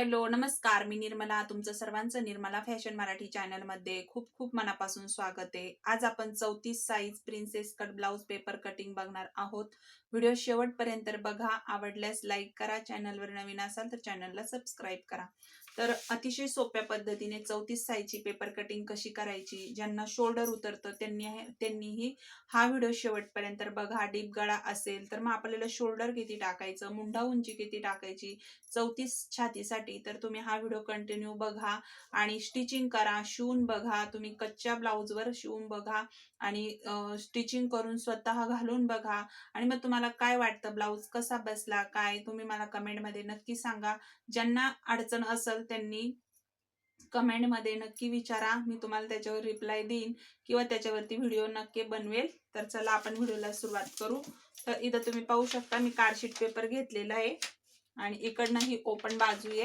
Hello नमस्कार. मी निर्मला. तुमचं सर्वांचं निर्मला फॅशन मराठी चॅनलमध्ये खूप खूप मनापासून स्वागत आहे. आज आपण चौतीस size princess cut blouse paper cutting बघणार आहोत. व्हिडिओ शेवटपर्यंत बघा. आवडल्यास लाईक करा. चॅनलवर नवीन असाल तर चॅनलला सबस्क्राईब करा. तर अतिशय सोप्या पद्धतीने चौतीस साईजची पेपर कटिंग कशी करायची ज्यांना शोल्डर उतरतं त्यांनी त्यांनीही हा व्हिडिओ शेवटपर्यंत बघा डीप गळा असेल तर मग आपल्याला शोल्डर किती टाकायचं मुंडा उंची किती टाकायची चौतीस छातीसाठी तर तुम्ही हा व्हिडिओ कंटिन्यू बघा आणि स्टिचिंग करा शिवून बघा तुम्ही कच्च्या ब्लाऊजवर शिवून बघा. आणि स्टिचिंग करून स्वतः घालून बघा. आणि मग तुम्हाला काय वाटतं? ब्लाऊज कसा बसला? काय? तुम्ही मला कमेंटमध्ये नक्की सांगा. ज्यांना अडचण असेल त्यांनी कमेंटमध्ये नक्की विचारा. मी तुम्हाला त्याच्यावर रिप्लाय देईन किंवा त्याच्यावरती व्हिडिओ नक्की बनवेल. तर चला आपण व्हिडिओला सुरुवात करू. तर इथं तुम्ही पाहू शकता मी कार्डशीट पेपर घेतलेला आहे. आणि इकडनं ही ओपन बाजू आहे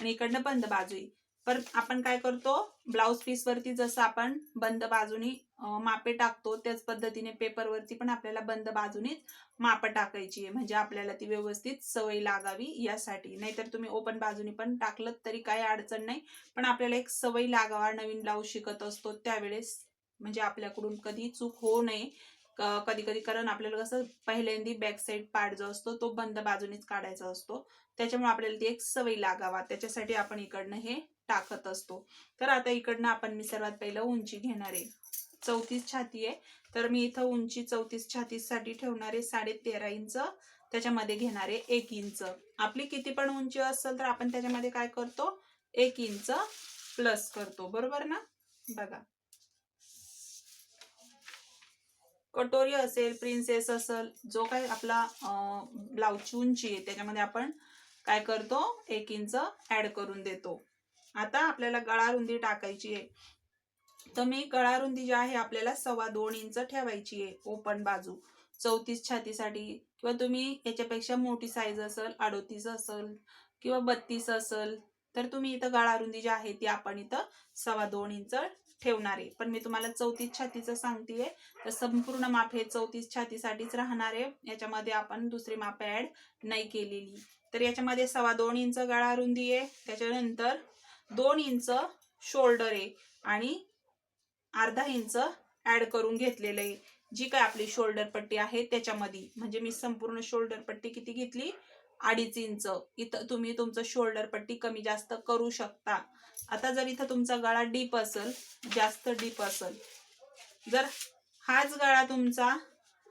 आणि इकडनं बंद बाजू आहे. पर आपण काय करतो? ब्लाऊज पीस वरती जसं आपण बंद बाजूनी मापे टाकतो त्याच पद्धतीने पेपर वरती पण आपल्याला बंद बाजूनीच माप टाकायची आहे. म्हणजे आपल्याला ती व्यवस्थित सवय लागावी यासाठी. नाहीतर तुम्ही ओपन बाजूनी पण टाकलं तरी काही अडचण नाही. पण आपल्याला एक सवय लागावा. नवीन ब्लाऊज शिकत असतो त्यावेळेस म्हणजे आपल्याकडून कधी चूक होऊ नये. कधी कधी कारण आपल्याला कसं पहिल्यांदी बॅक साईड पार्ट जो असतो तो बंद बाजूनेच काढायचा असतो. त्याच्यामुळे आपल्याला ती एक सवय लागावा. त्याच्यासाठी आपण इकडनं हे टाकत असतो. तर आता इकडनं आपण मी सर्वात पहिलं उंची घेणार आहे. चौतीस छाती आहे. तर मी इथं उंची चौतीस छातीसाठी ठेवणार आहे साडे तेरा इंच. त्याच्यामध्ये घेणार आहे एक इंच. आपली किती पण उंची असेल तर आपण त्याच्यामध्ये काय करतो? एक इंच प्लस करतो. बरोबर ना? बघा. कटोरी असेल प्रिन्सेस असेल जो काही आपला ब्लाऊजची उंची आहे त्याच्यामध्ये आपण काय करतो? एक इंच ऍड करून देतो. आता आपल्याला गळा रुंदी टाकायची आहे. तर मी गळा रुंदी जी आहे आपल्याला सव्वा दोन इंच ठेवायची आहे ओपन बाजू. चौतीस छातीसाठी किंवा तुम्ही याच्यापेक्षा मोठी साईज असेल अडोतीस असेल किंवा बत्तीस असेल तर तुम्ही इथं गळा रुंदी जी आहे ती आपण इथं सव्वा दोन इंच ठेवणार आहे. पण मी तुम्हाला चौतीस छातीचं सांगतेय तर संपूर्ण माप हे चौतीस छातीसाठीच राहणार आहे. याच्यामध्ये आपण दुसरी माप ऍड नाही केलेली. तर याच्यामध्ये सव्वा दोन इंच गळा रुंदी आहे. त्याच्यानंतर दोन इंच शोल्डर आहे आणि अर्धा इंच ऍड करून घेतलेलं आहे. जी काय आपली शोल्डर पट्टी आहे त्याच्यामध्ये. म्हणजे मी संपूर्ण शोल्डर पट्टी किती घेतली? अडीच इंच. इथं तुम्ही तुमचं शोल्डर पट्टी कमी जास्त करू शकता. आता जर इथं तुमचा गळा डीप असेल जास्त डीप असेल जर हाच गळा तुमचा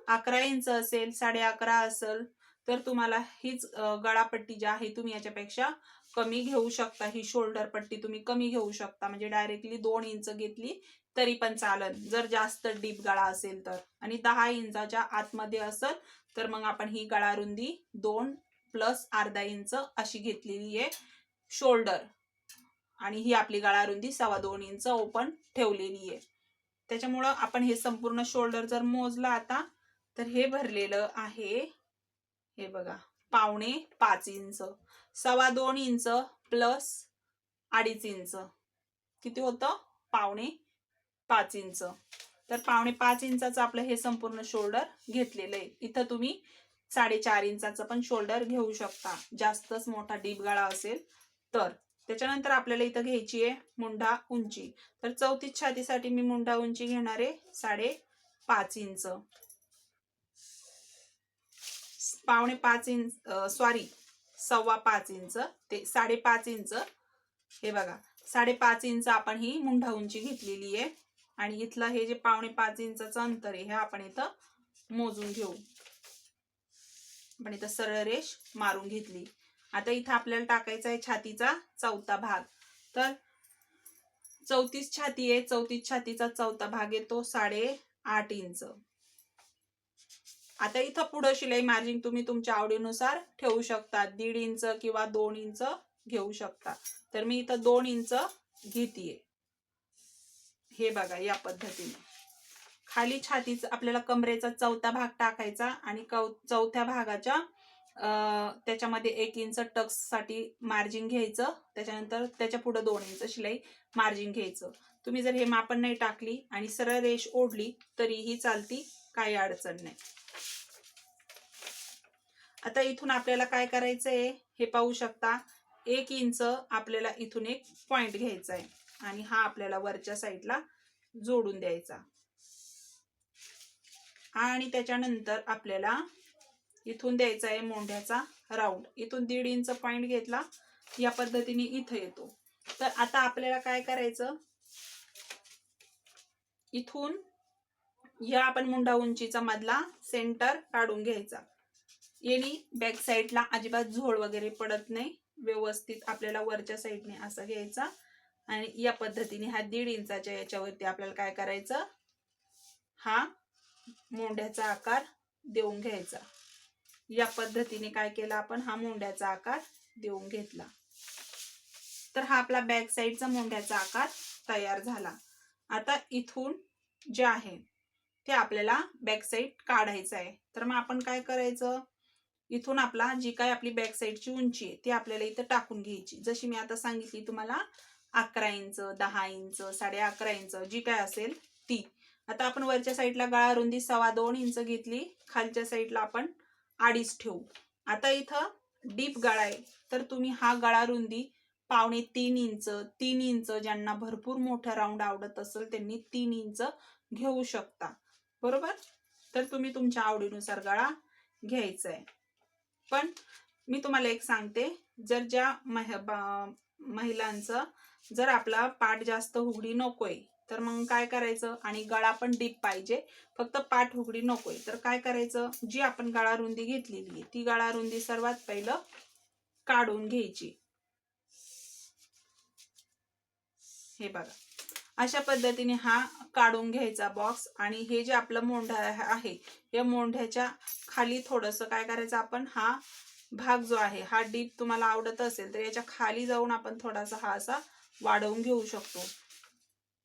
अकरा इंच असेल साडे अकरा असेल तर तुम्हाला हीच गळापट्टी जी आहे तुम्ही याच्यापेक्षा कमी घेऊ शकता ही शोल्डर पट्टी तुम्ही कमी घेऊ शकता. म्हणजे डायरेक्टली दोन इंच घेतली तरी पण चालन जर जास्त डीप गळा असेल तर. आणि दहा इंचाच्या आतमध्ये असेल तर मग आपण ही गळा रुंदी दोन प्लस अर्धा इंच अशी घेतलेली आहे शोल्डर आणि ही आपली गळा रुंदी सव्वा दोन इंच ओपन ठेवलेली आहे. त्याच्यामुळं आपण हे संपूर्ण शोल्डर जर मोजला आता तर हे भरलेलं आहे. हे बघा. पावणे पाच इंच सव्वा दोन इंच प्लस अडीच इंच. किती होतं? पावणे पाच इंच. तर पावणे पाच इंचाचं आपलं हे संपूर्ण शोल्डर घेतलेलं आहे. इथं तुम्ही साडेचार इंचाचं पण शोल्डर घेऊ शकता. जास्तच मोठा डीप गाळा असेल तर. त्याच्यानंतर आपल्याला इथं घ्यायची आहे मुंडा उंची. तर चौथीच छातीसाठी मी मुंडा उंची घेणार आहे साडे पाच इंच. पावणे पाच इंच सॉरी सव्वा पाच इंच ते साडेपाच इंच. हे बघा साडेपाच इंच आपण ही मुंढा उंची घेतलेली आहे. आणि इथलं हे जे पावणे पाच इंचाचं अंतर आहे हे आपण इथं मोजून घेऊ. आपण इथं सरळ रेष मारून घेतली. आता इथं आपल्याला टाकायचा आहे छातीचा चौथा भाग. तर चौतीस छाती आहे चौतीस छातीचा चौथा भाग येतो साडे आठ इंच. आता इथं पुढं शिलाई मार्जिन तुम्ही तुमच्या आवडीनुसार ठेवू शकता दीड इंच किंवा दोन इंच घेऊ शकता तर मी इथं दोन इंच घेतीये. हे बघा या पद्धतीने. खाली छातीचा आपल्याला कमरेचा चौथा भाग टाकायचा आणि चौथ्या भागाच्या त्याच्यामध्ये एक इंच टक्ससाठी मार्जिन घ्यायचं. त्याच्यानंतर त्याच्या पुढे दोन इंच शिलाई मार्जिन घ्यायचं. तुम्ही जर हे मापन नाही टाकली आणि सरळ रेष ओढली तरीही चालती काही अडचण नाही. आता इथून आपल्याला काय करायचंय? हे पाहू शकता. एक इंच आपल्याला इथून एक पॉइंट घ्यायचा आहे आणि हा आपल्याला वरच्या साईडला जोडून द्यायचा. आणि त्याच्यानंतर आपल्याला इथून द्यायचा आहे मोंढ्याचा राऊंड इथून दीड इंच पॉइंट घेतला. या पद्धतीने इथं येतो. तर आता आपल्याला काय करायचं? इथून या आपण मुंडा उंचीचा मधला सेंटर काढून घ्यायचा. येणी बॅक साईडला अजिबात झोळ वगैरे पडत नाही. व्यवस्थित आपल्याला वरच्या साईडने असं घ्यायचा. आणि या पद्धतीने हा दीड इंचाच्या याच्यावरती आपल्याला काय करायचं? हा मोंढ्याचा आकार देऊन घ्यायचा. या पद्धतीने काय केलं आपण? हा मोंढ्याचा आकार देऊन घेतला. तर हा आपला बॅक साईडचा मोंढ्याचा आकार तयार झाला. आता इथून जे आहे ते आपल्याला बॅक साईड काढायचं आहे. तर मग आपण काय करायचं? इथून आपला जी काय आपली बॅक साईडची उंची आहे ती आपल्याला इथं टाकून घ्यायची. जशी मी आता सांगितली तुम्हाला अकरा इंच दहा इंच साडे अकरा इंच जी काय असेल ती. आता आपण वरच्या साईडला गळा रुंदी सव्वा दोन इंच घेतली खालच्या साईडला आपण अडीच ठेवू. आता इथं डीप गळा आहे. तर तुम्ही हा गळा रुंदी पावणे तीन इंच तीन इंच ज्यांना भरपूर मोठा राऊंड आवडत असेल त्यांनी तीन इंच घेऊ शकता. बरोबर? तर तुम्ही तुमच्या आवडीनुसार गळा घ्यायचा आहे पण मी तुम्हाला एक सांगते जर ज्या मह महिलांचं जर आपला पाठ जास्त हुगडी नकोय तर मग काय करायचं? आणि गळा पण डीप पाहिजे. फक्त पाठ हुगडी नकोय. तर काय करायचं? जी आपण गळा रुंदी घेतलेली आहे ती गळा रुंदी सर्वात पहिलं काढून घ्यायची. हे बघा. अशा पद्धतीने हा काढून घ्यायचा बॉक्स आणि हे जे आपलं मोंढा आहे या मोंढ्याच्या खाली थोडस काय करायचं आपण हा भाग जो आहे हा डीप तुम्हाला आवडत असेल तर याच्या खाली जाऊन आपण थोडासा हा असा वाढवून घेऊ शकतो.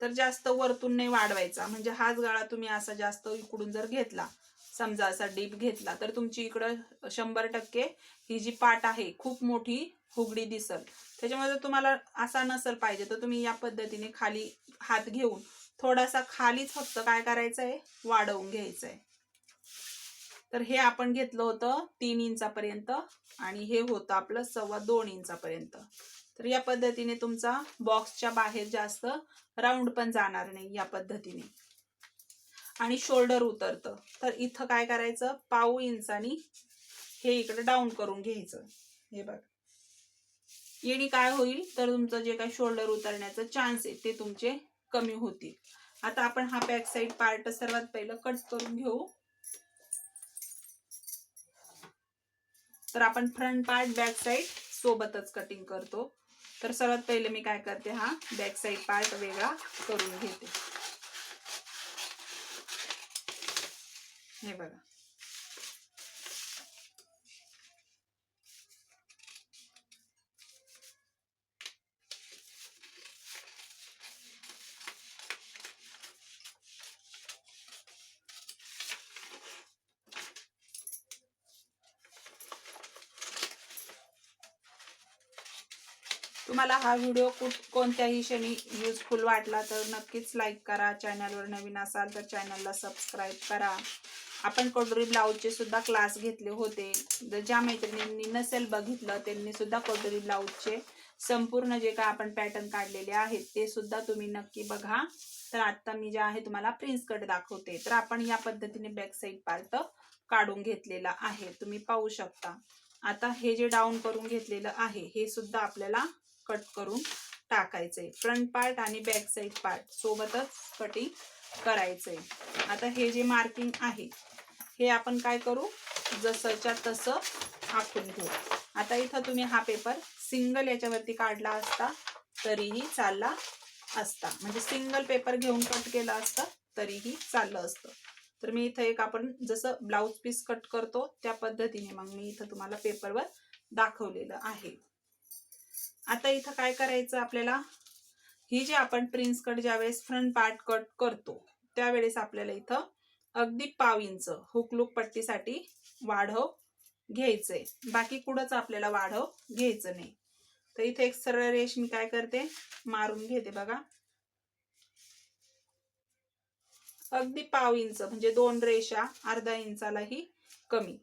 तर जास्त वरतून नाही वाढवायचा म्हणजे हाच गाळा तुम्ही असा जास्त इकडून जर घेतला समजा असा डीप घेतला तर तुमची इकडं शंभर टक्के ही जी पाट आहे खूप मोठी हुगडी दिसल. त्याच्यामध्ये जर तुम्हाला असा नसेल पाहिजे तर तुम्ही या पद्धतीने खाली हात घेऊन थोडासा खालीच फक्त काय करायचं आहे वाढवून घ्यायचं आहे तर हे आपण घेतलं होतं तीन इंचापर्यंत आणि हे होतं आपलं सव्वा दोन इंचापर्यंत. तर या पद्धतीने तुमचा बॉक्सच्या बाहेर जास्त राऊंड पण जाणार नाही या पद्धतीने. आणि शोल्डर उतरतं. तर इथं काय करायचं? पाऊ इंचानी हे इकडे डाऊन करून घ्यायचं. हे बघ. येणी काय होईल? तर तुमचं जे काही शोल्डर उतरण्याचं चान्स आहे ते तुमचे कमी होतील. आता आपण हा बॅक साईड पार्ट सर्वात पहिलं कट करून घेऊ. तर आपण फ्रंट पार्ट बॅक साईड सोबतच कटिंग करतो. तर सर्वात पहिले मी काय करते हा बॅक साईड पार्ट वेगळा करून घेते. हे बघा. तुम्हाला हा व्हिडिओ कुठ कोणत्याही क्षणी युजफुल वाटला तर नक्कीच लाईक करा. चॅनलवर नवीन असाल तर चॅनलला सबस्क्राईब करा. आपण कोडोरी ब्लाऊजचे सुद्धा क्लास घेतले होते. जर ज्या मैत्रिणींनी नसेल बघितलं त्यांनी सुद्धा कोडोरी ब्लाऊजचे संपूर्ण जे काय आपण पॅटर्न काढलेले आहेत ते सुद्धा तुम्ही नक्की बघा. तर आता मी जे आहे तुम्हाला प्रिन्स कट दाखवते. तर आपण या पद्धतीने बॅक साईड पार्ट काढून घेतलेला आहे. तुम्ही पाहू शकता. आता हे जे डाऊन करून घेतलेलं आहे हे सुद्धा आपल्याला कट करून टाकायचंय फ्रंट पार्ट आणि बॅक साईड पार्ट सोबतच कटिंग करायचंय आता हे जे मार्किंग आहे हे आपण काय करू? जसंच्या तसं आखून घेऊ. आता इथं तुम्ही हा पेपर सिंगल याच्यावरती काढला असता तरीही चालला असता. म्हणजे सिंगल पेपर घेऊन कट केला असता तरीही चाललं असतं. तर मी इथं एक आपण जसं ब्लाऊज पीस कट करतो त्या पद्धतीने मग मी इथं तुम्हाला पेपरवर दाखवलेलं आहे. आता इथं काय करायचं आपल्याला? ही जी आपण प्रिन्स कट ज्यावेळेस फ्रंट पार्ट कट करतो त्यावेळेस आपल्याला इथं अगदी पाव इंच हुकलूक पट्टीसाठी वाढव घ्यायचंय बाकी कुठंच आपल्याला वाढव घ्यायचं नाही. तर इथे एक सरळ रेश मी काय करते? मारून घेते बघा. अगदी पाव इंच म्हणजे दोन रेषा अर्धा इंचालाही कमी.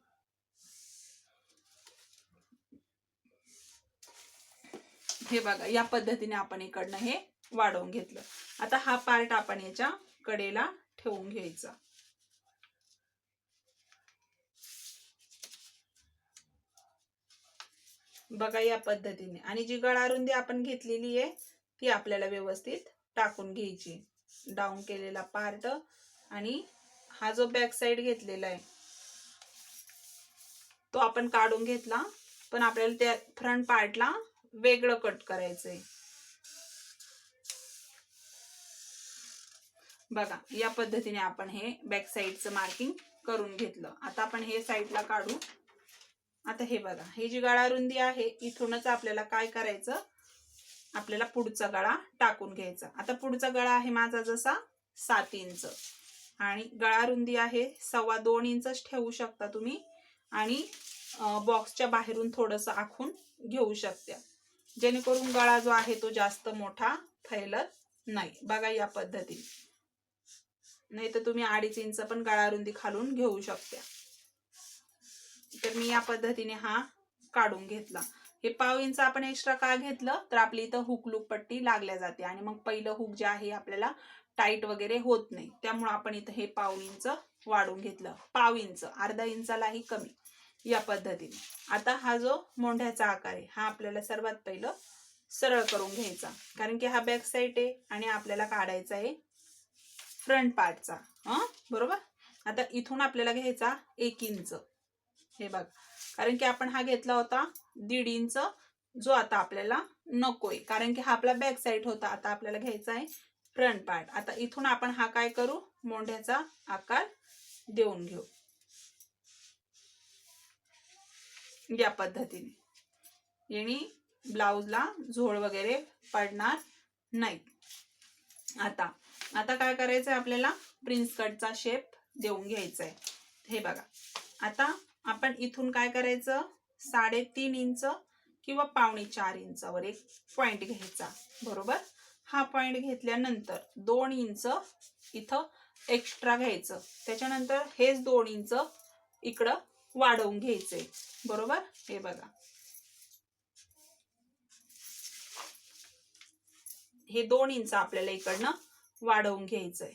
हे बघा या पद्धतीने आपण इकडनं हे वाढवून घेतलं. आता हा पार्ट आपण याच्या कडेला ठेवून घ्यायचा. बघा या पद्धतीने. आणि जी गळारुंदी आपण घेतलेली आहे ती आपल्याला व्यवस्थित टाकून घ्यायची. डाऊन केलेला पार्ट आणि हा जो बॅक साईड घेतलेला आहे तो आपण काढून घेतला. पण आपल्याला त्या फ्रंट पार्टला वेगळं कट करायचंय. बघा या पद्धतीने आपण हे बॅक साईडचं मार्किंग करून घेतलं. आता आपण हे साईडला काढू. आता हे बघा हे जी गाळा रुंदी आहे इथूनच आपल्याला काय करायचं? आपल्याला पुढचा गळा टाकून घ्यायचा. आता पुढचा गळा आहे माझा जसा सात इंच. आणि गळा रुंदी आहे सव्वा दोन इंचच ठेवू शकता तुम्ही. आणि बॉक्सच्या बाहेरून थोडंसं आखून घेऊ शकता. जेणेकरून गळा जो आहे तो जास्त मोठा फैलत नाही. बघा या पद्धतीने नाही तर तुम्ही अडीच इंच पण गळा रुंदी खालून घेऊ शकता. तर मी या पद्धतीने हा काढून घेतला. हे पाव इंच आपण एक्स्ट्रा का घेतलं? तर आपली इथं हुक लूक पट्टी लागल्या जाते आणि मग पहिलं हुक जे आहे आपल्याला टाईट वगैरे होत नाही. त्यामुळे आपण इथं हे पाव इंच वाढून घेतलं. पाव इंच अर्धा इंचालाही कमी. या पद्धतीने. आता हा जो मोंढ्याचा आकार आहे हा आपल्याला सर्वात पहिलं सरळ करून घ्यायचा. कारण की हा बॅक साईड आहे आणि आपल्याला काढायचा आहे फ्रंट पार्टचा हा? बरोबर? आता इथून आपल्याला घ्यायचा एक इंच. हे बघ. कारण की आपण हा घेतला होता दीड इंच जो आता आपल्याला नकोय. कारण की हा आपला बॅक साईड होता आता आपल्याला घ्यायचा आहे फ्रंट पार्ट आता इथून आपण हा काय करू? मोंढ्याचा आकार देऊन घेऊ. या पद्धतीने. यांनी ब्लाऊजला झोळ वगैरे पडणार नाही आता आता काय करायचंय आपल्याला? प्रिन्स कटचा शेप देऊन घ्यायचा आहे हे बघा. आता आपण इथून काय करायचं? साडेतीन इंच किंवा पावणे चार इंचावर एक पॉइंट घ्यायचा. बरोबर? हा पॉइंट घेतल्यानंतर दोन इंच इथं एक्स्ट्रा घ्यायचं. त्याच्यानंतर हेच दोन इंच इकडं वाढवून घ्यायचंय. बरोबर? हे बघा. हे दोन इंच आपल्याला इकडनं वाढवून घ्यायचंय.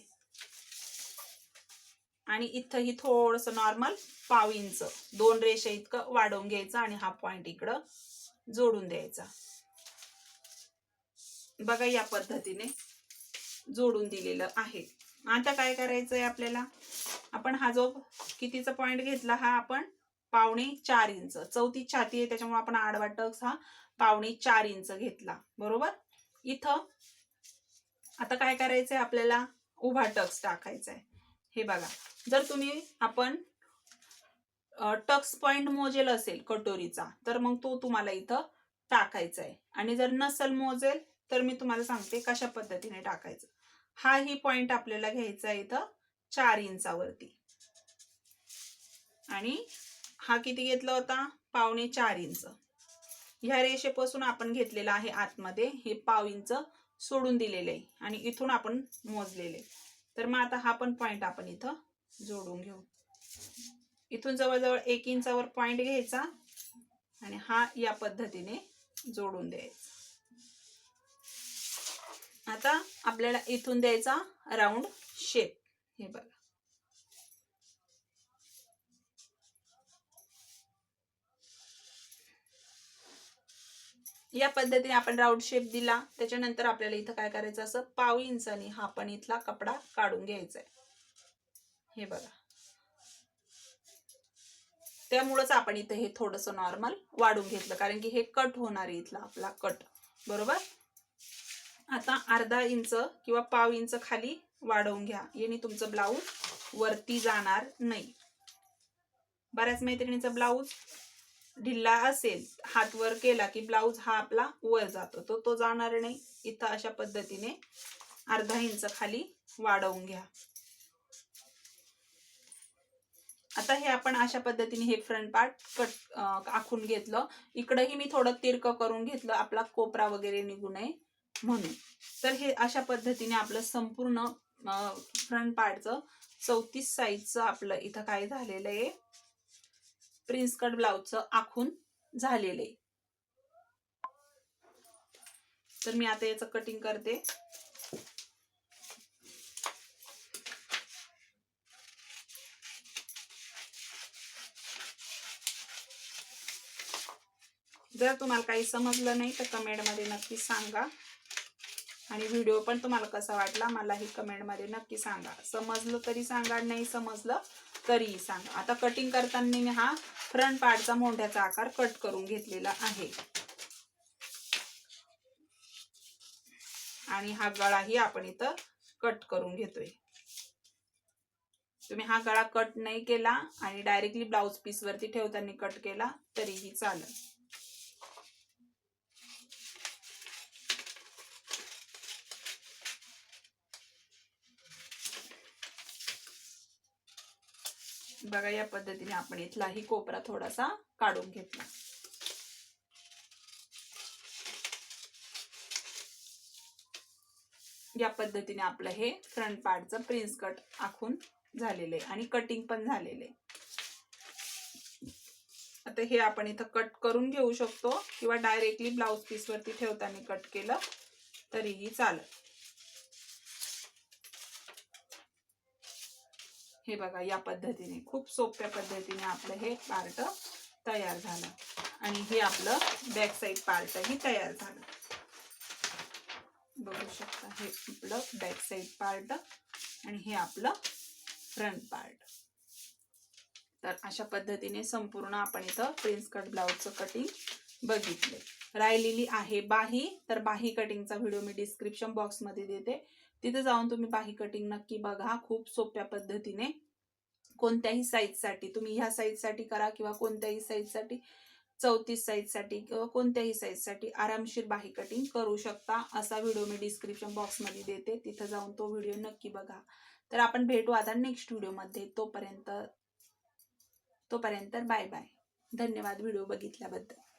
आणि इथंही थोडस नॉर्मल पाव इंच. दोन रेषा इतकं वाढवून घ्यायचं आणि हा पॉइंट इकडं जोडून द्यायचा. बघा या पद्धतीने जोडून दिलेलं आहे. आता काय करायचंय आपल्याला? आपण हा जो कितीचा पॉइंट घेतला हा आपण पावणे चार इंच. चौथी छाती आहे त्याच्यामुळे आपण आडवा टक्स हा पावणे चार इंच घेतला. बरोबर? इथं आता काय करायचंय आपल्याला? उभा टक्स टाकायचा आहे हे बघा. जर तुम्ही आपण टक्स पॉइंट मोजेल असेल कटोरीचा तर मग तो तुम्हाला इथं टाकायचा आहे आणि जर नसल मोजेल तर मी तुम्हाला सांगते कशा पद्धतीने टाकायचं. हा ही पॉइंट आपल्याला घ्यायचा आहे इथं चार इंचावरती. आणि हा किती घेतला होता? पावणे चार इंच. ह्या रेषेपासून आपण घेतलेला आहे आतमध्ये. हे पाव इंच सोडून दिलेले आहे आणि इथून आपण मोजलेले तर मग आता हा पण पॉइंट आपण इथं जोडून घेऊ. इथून जवळजवळ एक इंचावर पॉइंट घ्यायचा आणि हा या पद्धतीने जोडून द्यायचा. आता आपल्याला इथून द्यायचा राऊंड शेप हे बघा. या पद्धतीने आपण राऊंड शेप दिला. त्याच्यानंतर आपल्याला इथं काय करायचं असं पाव इंचानी हा पण इथला कपडा काढून घ्यायचा आहे हे बघा. त्यामुळंच आपण इथं हे थोडस नॉर्मल वाढून घेतलं. कारण की हे कट होणार आहे इथला आपला कट बरोबर? आता अर्धा इंच किंवा पाव इंच खाली वाढवून घ्या. याने तुमचं ब्लाऊज वरती जाणार नाही. बऱ्याच मैत्रिणीचा ब्लाऊज ढिल्ला असेल हात वर केला की ब्लाऊज हा आपला वर जातो. तो तो जाणार नाही. इथं अशा पद्धतीने अर्धा इंच खाली वाढवून घ्या. आता हे आपण अशा पद्धतीने हे फ्रंट पार्ट कट आखून घेतलं. इकडंही मी थोडं तिरक करून घेतलं. आपला कोपरा वगैरे निघू नये. म्हणून. तर हे अशा पद्धतीने आपलं संपूर्ण फ्रंट पार्टचं चौतीस साईजचं आपलं इथं काय झालेलं आहे? प्रिन्स कट ब्लाऊजचं आखून झालेलं आहे. तर मी आता याचं कटिंग करते. जर तुम्हाला काही समजलं नाही तर कमेंटमध्ये नक्की सांगा. आणि व्हिडिओ पण तुम्हाला कसा वाटला मला हे कमेंटमध्ये नक्की सांगा. समजलं तरी सांगा नाही समजलं तरीही सांगा. आता कटिंग करताना मी हा फ्रंट पार्टचा मोंढ्याचा आकार कट करून घेतलेला आहे. आणि हा गळाही आपण इथं कट करून घेतोय. तुम्ही हा गळा कट नाही केला आणि डायरेक्टली ब्लाउज पीस वरती ठेवताना कट केला तरीही चालेल. बघा या पद्धतीने आपण इथलाही कोपरा थोडासा काढून घेतला. या पद्धतीने आपलं हे फ्रंट पार्टचं प्रिन्स कट आखून झालेलं आहे आणि कटिंग पण झालेलं आहे. आता हे आपण इथं कट करून घेऊ शकतो किंवा डायरेक्टली ब्लाउज पीस वरती ठेवताना कट केलं तरीही चालत हे बघा या पद्धतीने खूप सोप्या पद्धतीने आपलं हे पार्ट तयार झालं. आणि हे आपलं बॅक साईड पार्टही तयार झालं. बघू शकता हे आपलं बॅक साईड पार्ट आणि हे आपलं फ्रंट पार्ट तर अशा पद्धतीने संपूर्ण आपण इथं प्रिन्स कट ब्लाउजचं कटिंग बघितले राहिलेली आहे बाही तर बाही कटिंगचा व्हिडिओ मी डिस्क्रिप्शन बॉक्समध्ये देते. तिथे जाऊन तुम्ही बाही कटिंग नक्की बघा. खूप सोप्या पद्धतीने. कोणत्याही साईजसाठी तुम्ही ह्या साईजसाठी करा किंवा कोणत्याही साईजसाठी चौतीस साईजसाठी किंवा कोणत्याही साईजसाठी आरामशीर बाही कटिंग करू शकता. असा व्हिडिओ मी डिस्क्रिप्शन बॉक्समध्ये देते. तिथं जाऊन तो व्हिडिओ नक्की बघा. तर आपण भेटू आता नेक्स्ट व्हिडिओमध्ये तोपर्यंत तोपर्यंत बाय बाय धन्यवाद व्हिडिओ बघितल्याबद्दल.